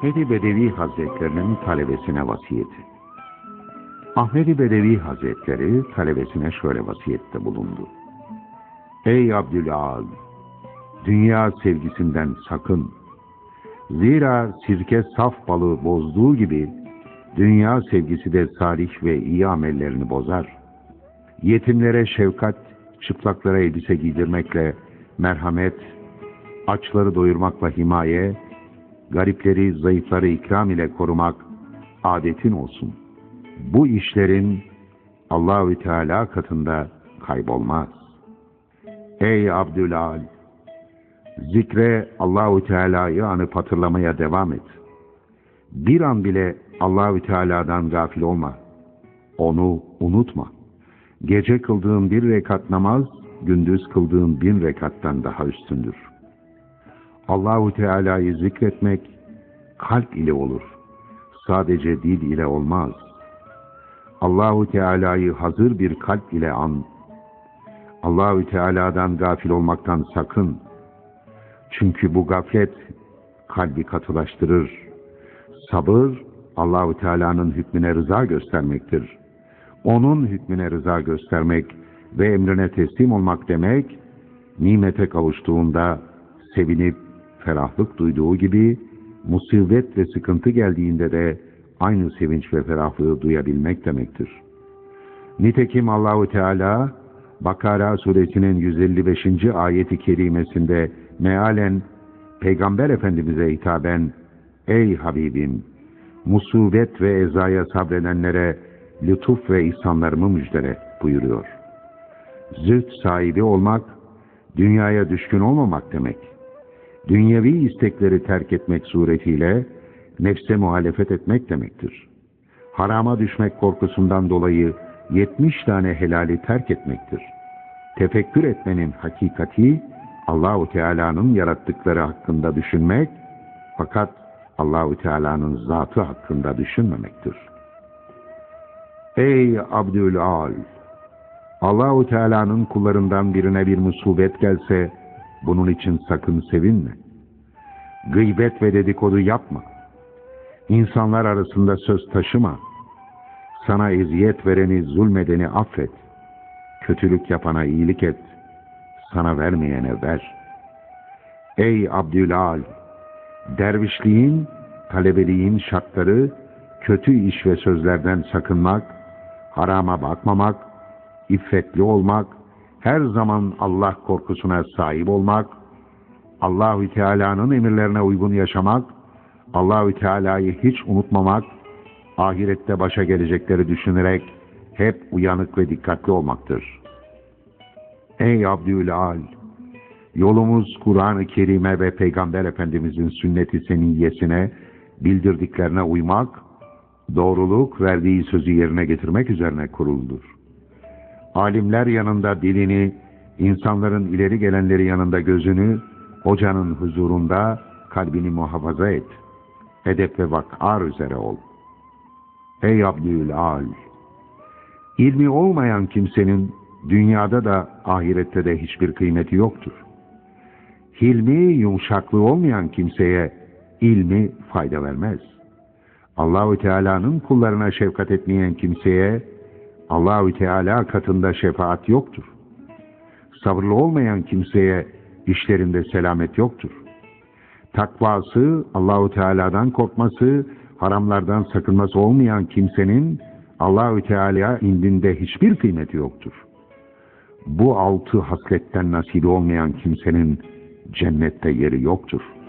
Ahmedi Bedevi Hazretlerinin talebesine vasiyeti. Ahmedi Bedevi Hazretleri talebesine şöyle vasiyette bulundu. Ey Abdülal! Dünya sevgisinden sakın. Zira sirke saf balığı bozduğu gibi dünya sevgisi de salih ve iyi amellerini bozar. Yetimlere şefkat, çıplaklara elbise giydirmekle merhamet, açları doyurmakla himaye, garipleri, zayıfları ikram ile korumak adetin olsun. Bu işlerin Allahü Teala katında kaybolmaz. Ey Abdülal! Zikre Allahü Teala'yı anıp hatırlamaya devam et. Bir an bile Allahü Teala'dan gafil olma. Onu unutma. Gece kıldığın bir rekat namaz, gündüz kıldığın bin rekattan daha üstündür. Allahu Teala'yı zikretmek kalp ile olur. Sadece dil ile olmaz. Allahu Teala'yı hazır bir kalp ile an. Allahü Teala'dan gafil olmaktan sakın. Çünkü bu gaflet kalbi katılaştırır. Sabır Allahü Teala'nın hükmüne rıza göstermektir. Onun hükmüne rıza göstermek ve emrine teslim olmak demek, nimete kavuştuğunda sevinip ferahlık duyduğu gibi, musibet ve sıkıntı geldiğinde de aynı sevinç ve ferahlığı duyabilmek demektir. Nitekim Allahu Teala Bakara suresinin 155. ayeti kerimesinde mealen Peygamber Efendimiz'e hitaben Ey Habibim! Musibet ve ezaya sabredenlere lütuf ve ihsanlarımı müjdele buyuruyor. Züht sahibi olmak, dünyaya düşkün olmamak demek. Dünyevi istekleri terk etmek suretiyle nefse muhalefet etmek demektir. Harama düşmek korkusundan dolayı 70 tane helali terk etmektir. Tefekkür etmenin hakikati Allahu Teala'nın yarattıkları hakkında düşünmek fakat Allahu Teala'nın zatı hakkında düşünmemektir. Ey Abdülal! Allahu Teala'nın kullarından birine bir musibet gelse bunun için sakın sevinme. Gıybet ve dedikodu yapma. İnsanlar arasında söz taşıma. Sana eziyet vereni, zulmedeni affet. Kötülük yapana iyilik et. Sana vermeyene ver. Ey Abdülal! Dervişliğin, talebeliğin şartları, kötü iş ve sözlerden sakınmak, harama bakmamak, iffetli olmak, her zaman Allah korkusuna sahip olmak, Allahü Teala'nın emirlerine uygun yaşamak, Allahü Teala'yı hiç unutmamak, ahirette başa gelecekleri düşünerek hep uyanık ve dikkatli olmaktır. Ey Abdülal! Yolumuz Kur'an-ı Kerim'e ve Peygamber Efendimizin sünneti seniyyesine, bildirdiklerine uymak, doğruluk verdiği sözü yerine getirmek üzerine kuruldur. Alimler yanında dilini, insanların ileri gelenleri yanında gözünü, hocanın huzurunda kalbini muhafaza et. Edep ve vakar üzere ol. Ey Abdülal! İlmi olmayan kimsenin dünyada da ahirette de hiçbir kıymeti yoktur. Hilmi, yumuşaklığı olmayan kimseye ilmi fayda vermez. Allahü Teala'nın kullarına şefkat etmeyen kimseye Allahü Teala katında şefaat yoktur. Sabırlı olmayan kimseye işlerinde selamet yoktur. Takvası, Allahü Teala'dan korkması, haramlardan sakınması olmayan kimsenin Allahü Teala indinde hiçbir kıymeti yoktur. Bu altı hasletten nasibi olmayan kimsenin cennette yeri yoktur.''